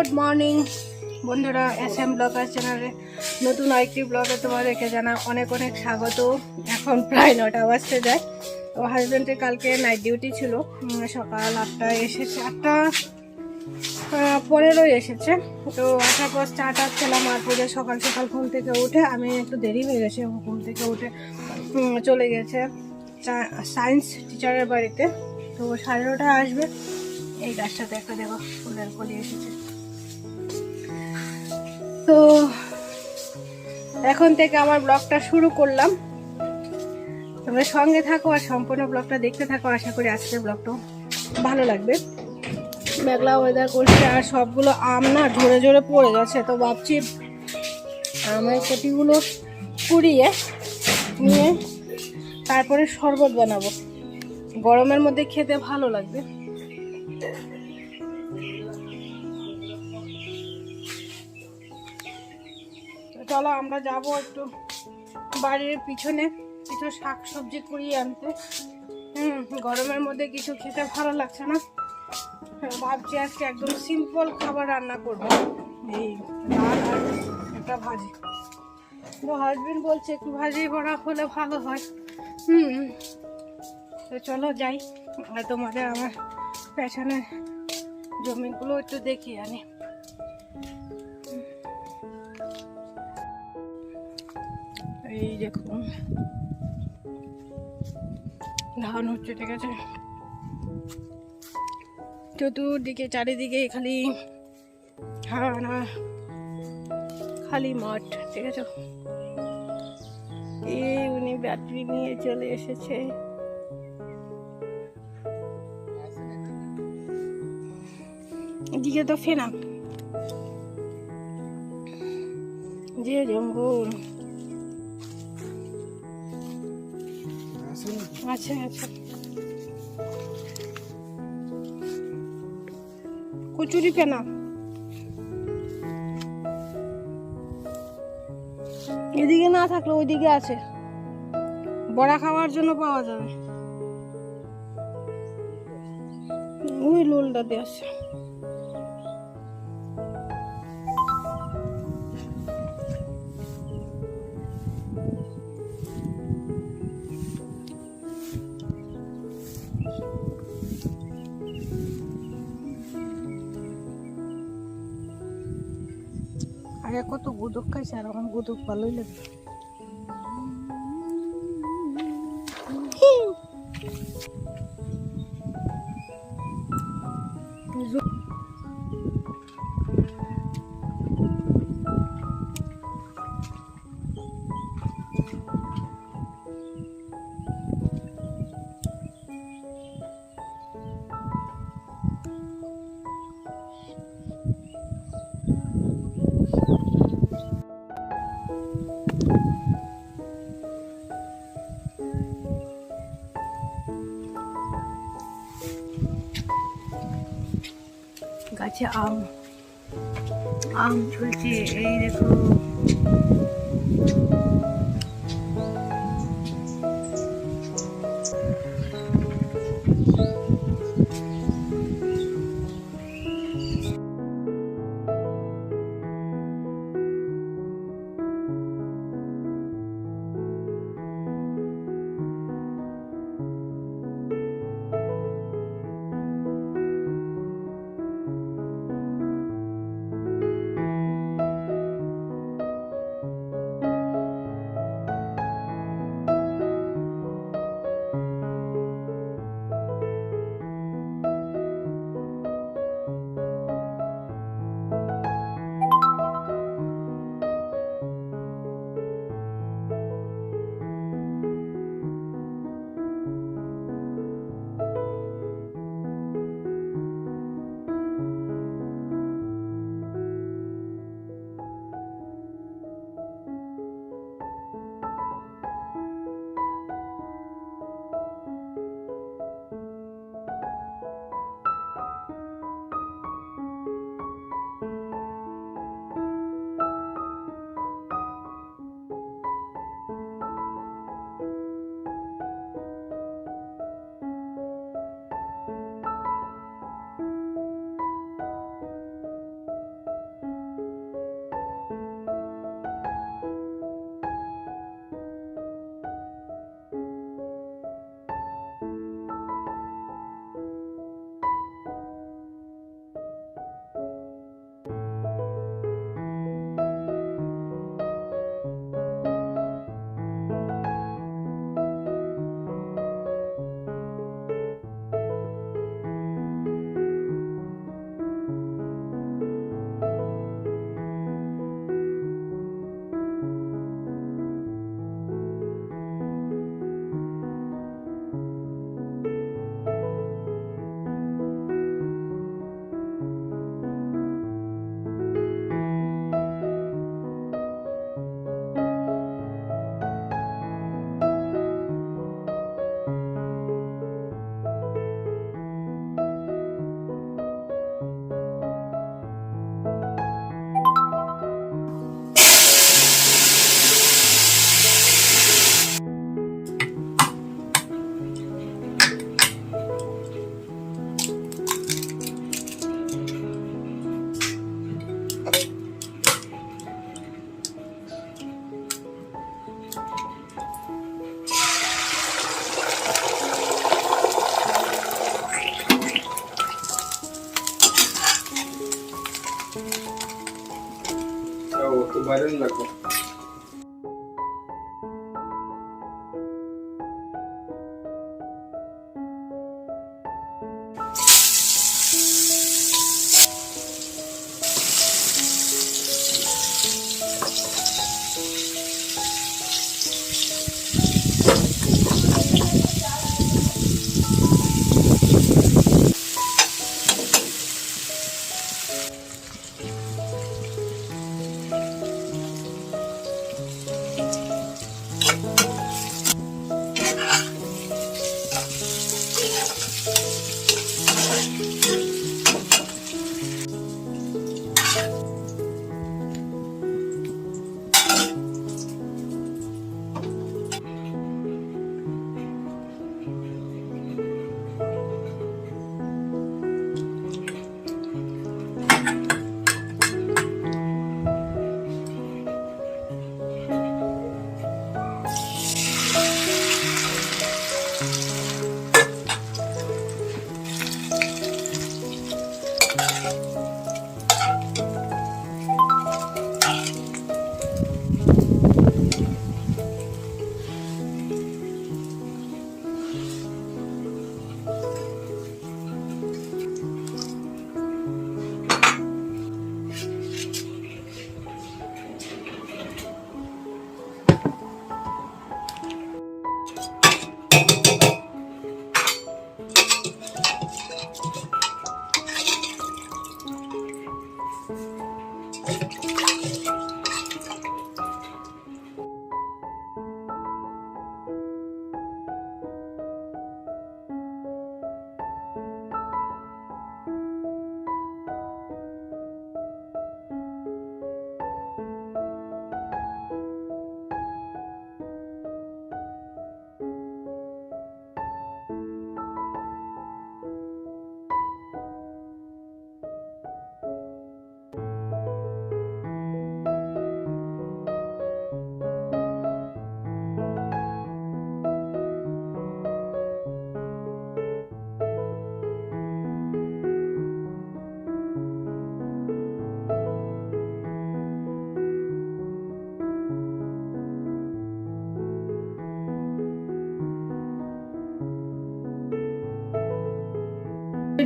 Good morning বন্ধুরা S M blogger চ্যানেলে, নতুন আরেকটি ব্লগে তোমাদেরকে জানা অনেক অনেক স্বাগত। এখন প্রায় নটা বাজতে যায়। তো হাজব্যান্ডের কালকে নাইট ডিউটি ছিল সকাল আটটায় এসেছে, আটটা পনেরোই এসেছে। তো আসার পর চা টা খেলাম আর পরে সকাল সকাল ঘুম থেকে উঠে আমি একটু দেরি হয়ে গেছে ঘুম থেকে উঠে চলে গেছে সায়েন্স টিচারের বাড়িতে। তো সাড়ে নটায় আসবে, এই গাছটাতে একটা দেখো, ফুলের কলি এসেছে। তো এখন থেকে আমার ব্লগটা শুরু করলাম। তোমরা সঙ্গে থাকো আর সম্পূর্ণ ব্লগটা দেখতে থাকো। আশা করি আজকের ব্লগটাও ভালো লাগবে। মেঘলা ওয়েদার করছে আর সবগুলো আম না ঝরে ঝরে পড়ে গেছে। তো ভাবছি আমের কটিগুলো কুড়িয়ে নিয়ে তারপরে শরবত বানাবো। গরমের মধ্যে খেতে ভালো লাগবে। চলো, আমরা যাব একটু বাড়ির পিছনে, কিছু শাক সবজি কুড়িয়ে আনতে। হুম, গরমের মধ্যে কিছু খেতে ভালো লাগছে না। ভাবছি আজকে একদম সিম্পল খাবার রান্না করব। এই ডাল আর একটা ভাজি। তো হাজবেন্ড বলছে, একটু ভাজি ভরা হলে ভালো হয়। হুম। তো চলো যাই, আর তোমাদের আমার পেছনের জমিগুলো একটু দেখিয়ে আনি। এই দেখুন ধান হচ্ছে, ঠিক আছে? চতুর্দিকে, চারিদিকে খালি হারানা খালি মাঠ, ঠিক আছে? এই উনি ব্যাটারি নিয়ে চলে এসেছে। এদিকে তো ফেনা। যে জঙ্গল। আচ্ছা আচ্ছা। কচুরি পেনা এদিকে না থাকলে ওইদিকে আছে। বড়া খাওয়ার জন্য পাওয়া যাবে। ওই লোলটা দিয়ে আছে আগে কত গুদক খাইছে আর এখন গুদক ভালোই লাগে। গাছে আম আম ঝুলছে এই দেখো বাইরে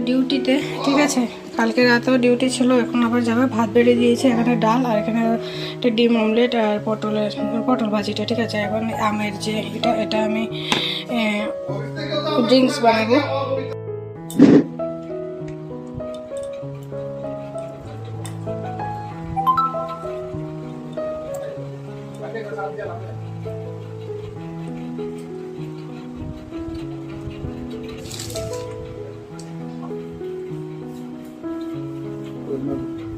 ডিউটিতে ঠিক আছে? কালকে রাতেও ডিউটি ছিল, এখন আবার যাবে। ভাত বেড়ে দিয়েছে, এখানে ডাল আর এখানে একটা ডিম অমলেট আর পটলের, পটল ভাজিটা, ঠিক আছে? এখন আমের যে এটা এটা আমি ড্রিঙ্কস বানাবো।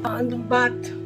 ভাত ঠান্ডা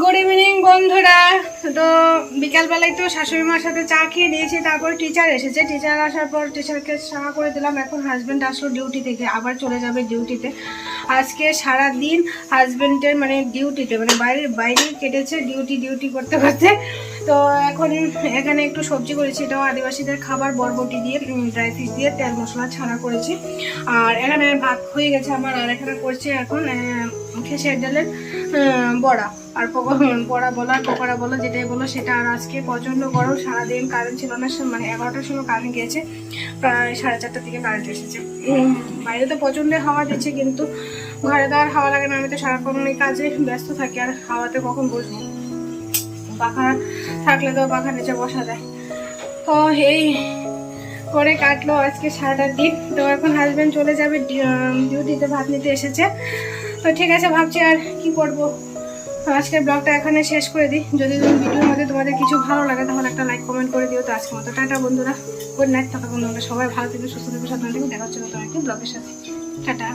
গুড ইভিনিং বন্ধুরা। তো বিকালবেলায় তো শাশুড়ি মার সাথে চা খেয়ে দিয়েছি তারপর টিচার এসেছে। টিচার আসার পর টিচারকে চা করে দিলাম। এখন হাজব্যান্ড আসলো ডিউটি থেকে, আবার চলে যাবে ডিউটিতে আজকে সারা দিন হাজব্যান্ডের মানে ডিউটিতে মানে বাইরে বাইরে কেটেছে ডিউটি ডিউটি করতে করতে। তো এখন এখানে একটু সবজি করেছি, এটাও আদিবাসীদের খাবার, বরবটি দিয়ে ড্রাই ফিশ দিয়ে তেল মশলা ছাড়া করেছি। আর এখানে ভাত হয়ে গেছে আমার, আর এখানে করছি এখন খেসের ডালের বড়া। আর বড়া বলো আর পকোড়া বলো, যেটাই বলো, সেটা আর আজকে প্রচণ্ড গরম, সারাদিন কারেন্ট ছিল না মানে এগারোটার সময় কারেন্ট গিয়েছে, প্রায় সাড়ে চারটার দিকে কারেন্ট এসেছে। বাইরে তো প্রচণ্ড হাওয়া দিচ্ছে, কিন্তু ঘরে তো আর হাওয়া লাগে না, আমি তো সারাক্ষণ কাজে ব্যস্ত থাকি, আর হাওয়াতে কখন বসবো? পাখা থাকলে তো পাখা নিচে বসা যায়। তো এই করে কাটলো আজকে সারাটা দিন। তো এখন হাজব্যান্ড চলে যাবে ডিউটিতে ভাত নিতে এসেছে। তো ঠিক আছে, ভাবছি আর কি করব। তো আজকের ব্লগটা এখানে শেষ করে দিই। যদি তুমি ভিডিওর মধ্যে তোমাদের কিছু ভালো লাগে, তাহলে একটা লাইক কমেন্ট করে দিও। তো আজকের মতো টাটা বন্ধুরা। গুড নাইট থাকা বন্ধুরা। সবাই ভালো থেকে, সুস্থ থেকে, সাবধান থেকে। দেখা হচ্ছে নতুন একটি ব্লগের সাথে। টাটা।